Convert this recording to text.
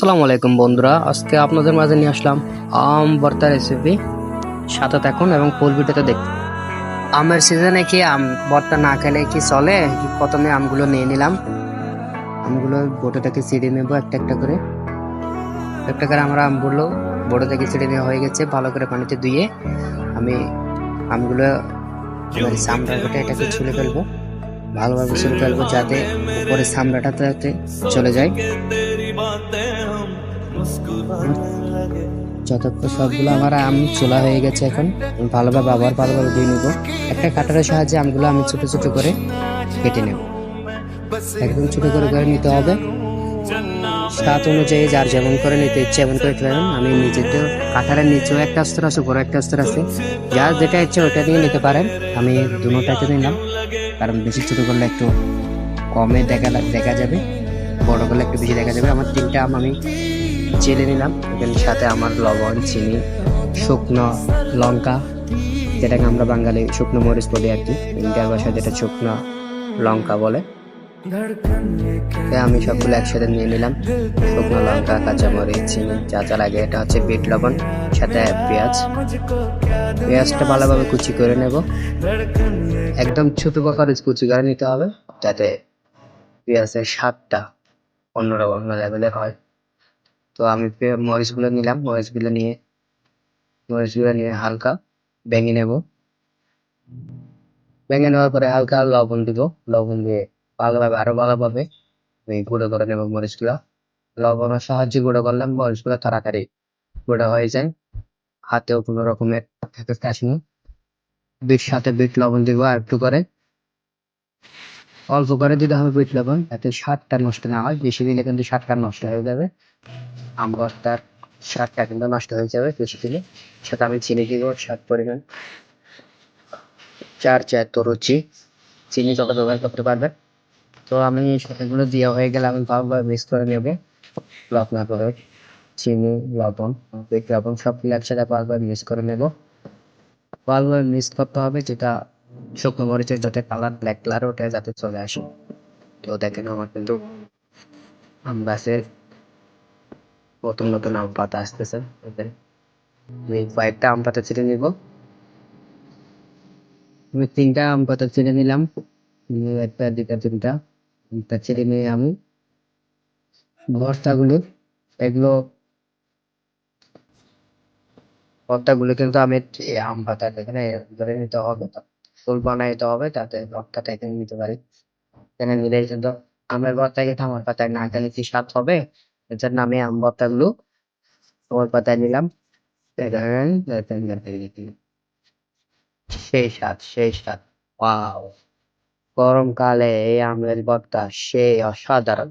আসসালামু আলাইকুম বন্ধুরা, আজকে আপনাদের মাঝে নিয়ে আসলাম আম ভর্তা রেসিপি সাথে থাকুন এবং ফুল ভিডিওতে দেখুন। আমের সিজনে কি আম ভর্তা না খেলে কি চলে? প্রথমে আমগুলো নিয়ে নিলাম। আমগুলো বোটো থেকে ছিঁড়ে নেব একটা একটা করে। একটা করে আমরা আমগুলো বোটো থেকে ছিঁড়ে নেওয়া হয়ে গেছে, ভালো করে পানিতে ধুয়ে আমি আমগুলো চামড়া এটাকে ছুলে ফেলব। ভালোভাবে ছুলে ফেলব যাতে উপরে চামড়াটা চলে যায়। যতক্ষণ সবগুলো আমার আম চোলা হয়ে গেছে এখন ভালোভাবে আবার ভালোভাবে ধুয়ে নেব। একটা কাটারের সাহায্যে আমগুলো আমি ছোট ছোট করে কেটে নেব। একদম ছোট করে করে নিতে হবে। স্বাদ অনুযায়ী যার যেমন করে নিতে ইচ্ছে এমন করে ফেলেন আমি নিজের তো কাঁঠালের নিচেও একটা স্তর আছে উপরে একটা স্তর আছে। যার যেটা ইচ্ছে ওটা দিয়ে নিতে পারেন। আমি দুটাতে নিলাম, কারণ বেশি ছোটো করলে একটু কমে দেখা দেখা যাবে, বড় করলে একটু বেশি দেখা যাবে। আমার তিনটা আম আমি চেলে নিলাম। এখানে সাথে আমার লবণ, চিনি, শুকনো লঙ্কা, যেটাকে আমরা বাঙালি শুকনো মরিচ বলি আর কি। ইন্ডিয়ার ভাষায় যেটা শুকনো লঙ্কা বলে। আমি সবগুলো একসাথে নিয়ে নিলাম। শুকনো লঙ্কা কাঁচা মরিচ চিনি, যা যা লাগে। এটা হচ্ছে বিট লবণ, সাথে পেঁয়াজ। পেঁয়াজটা ভালোভাবে কুচি করে নেব। একদম ছোট করে কুচি করে নিতে হবে, যাতে পেঁয়াজের স্বাদটা অন্যরকম লেভেলের হয়। তো আমি মরিচগুলো নিলাম, মরিচগুলো নিয়ে মরিচগুলো নিয়ে হালকা ভেঙে নেব। ভেঙে নেওয়ার পরে হালকা লবণ দিব, লবণ দিয়ে ভালোভাবে, আরও ভালোভাবে গুঁড়ো করে নেব মরিচগুলো। লবণের সাহায্যে গুঁড়ো করলাম, মরিচগুলো তাড়াতাড়ি গুঁড়ো হয়ে যায়। হাতেও কোনো রকমের খেতে আসেনি বিট সাথে বিট লবণ দিব আর একটু করে। অল্প করে দিতে হবে বিট লবণ, যাতে স্বাদটা নষ্ট না হয়, বেশি দিলে কিন্তু স্বাদটা নষ্ট হয়ে যাবে। আম ভর্তার স্বাদটা কিন্তু নষ্ট হয়ে যাবে বেশি দিলে সাথে আমি চিনি দিব স্বাদ পরিমাণ। চার চার তো রুচি। চিনি যত ব্যবহার করতে পারবেন তো আমি এগুলো দেওয়া হয়ে গেলে আমি ভালোভাবে মিক্স করে নেব। লবণ করে চিনি, লবণ লবণ সবগুলো একসাথে ভালোভাবে মিক্স করে নেব। ভালোভাবে মিক্স করতে হবে যেটা শুকনো মরিচের যাতে কালার ব্ল্যাক কালার ওটা যাতে চলে আসে। তো দেখেন আমার কিন্তু আম গাছের নতুন নতুন আম পাতা আসতেছে ওদের আমি কয়েকটা আম পাতা ছিঁড়ে নিব। আমি তিনটা আম পাতা ছিঁড়ে নিলাম। একটা দুটা তিনটা আমটা ছিঁড়ে নিয়ে আমি ভর্তাগুলো, এগুলো ভর্তাগুলো কিন্তু আমি আম পাতা এখানে ধরে নিতে হবে ফুল বানাই নিতে হবে তাতে ভর্তাটা এখানে নিতে পারি। এখানে নিলে কিন্তু আমের ভর্তা খেতে আমার পাতায় না খেলে কি স্বাদ হবে? এর নামে আমি আম তোমার পাতায় নিলাম। সেই স্বাদ সেই স্বাদ। ওয়াও। গরমকালে এই আমের ভর্তা সেই অসাধারণ।